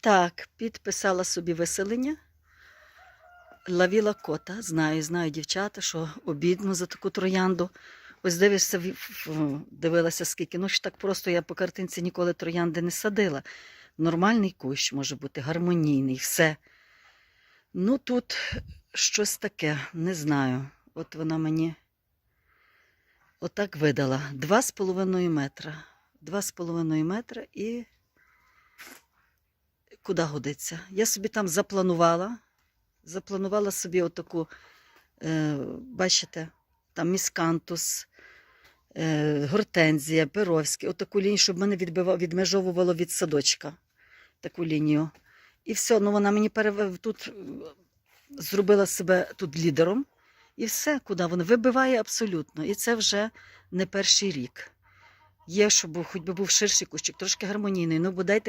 Так, підписала собі виселення. Лавіла кота. Знаю, знаю, дівчата, що обідно за таку троянду. Ось дивишся, дивилася скільки. Ну ж так просто я по картинці ніколи троянди не садила. Нормальний кущ може бути, гармонійний, все. Ну тут щось таке, не знаю. От вона мені отак видала. Два з половиною метра. Два з половиною метра і куди годиться. Я собі там запланувала. Запланувала собі отаку, е, бачите, там міскантус, е, гортензія, перовський, отаку лінію, щоб мене відмежовувало від садочка. Таку лінію. І все, ну вона мені перев... тут е, зробила себе тут лідером. І все, куди вона вибиває абсолютно. І це вже не перший рік. Є, щоб хоч би був ширший кущик, трошки гармонійний. Ну, бодай